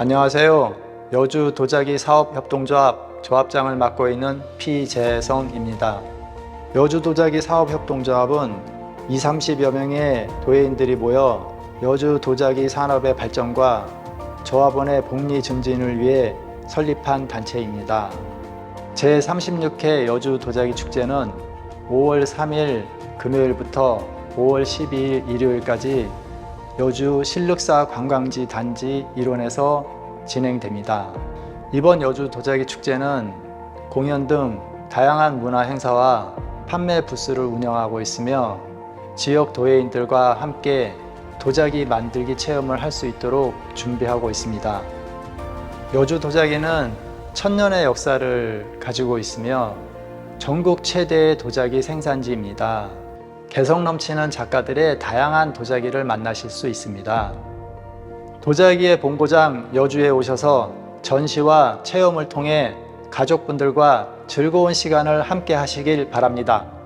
안녕하세요. 여주 도자기 사업협동조합 조합장을 맡고 있는 피재성입니다. 여주 도자기 사업협동조합은 20, 30여 명의 도예인들이 모여 여주 도자기 산업의 발전과 조합원의 복리 증진을 위해 설립한 단체입니다. 제36회 여주 도자기 축제는 5월 3일 금요일부터 5월 12일 일요일까지 여주 실륵사 관광지 단지 일원에서 진행됩니다. 이번 여주 도자기 축제는 공연 등 다양한 문화 행사와 판매 부스를 운영하고 있으며 지역 도예인들과 함께 도자기 만들기 체험을 할 수 있도록 준비하고 있습니다. 여주 도자기는 천년의 역사를 가지고 있으며 전국 최대의 도자기 생산지입니다. 개성 넘치는 작가들의 다양한 도자기를 만나실 수 있습니다. 도자기의 본고장 여주에 오셔서 전시와 체험을 통해 가족분들과 즐거운 시간을 함께 하시길 바랍니다.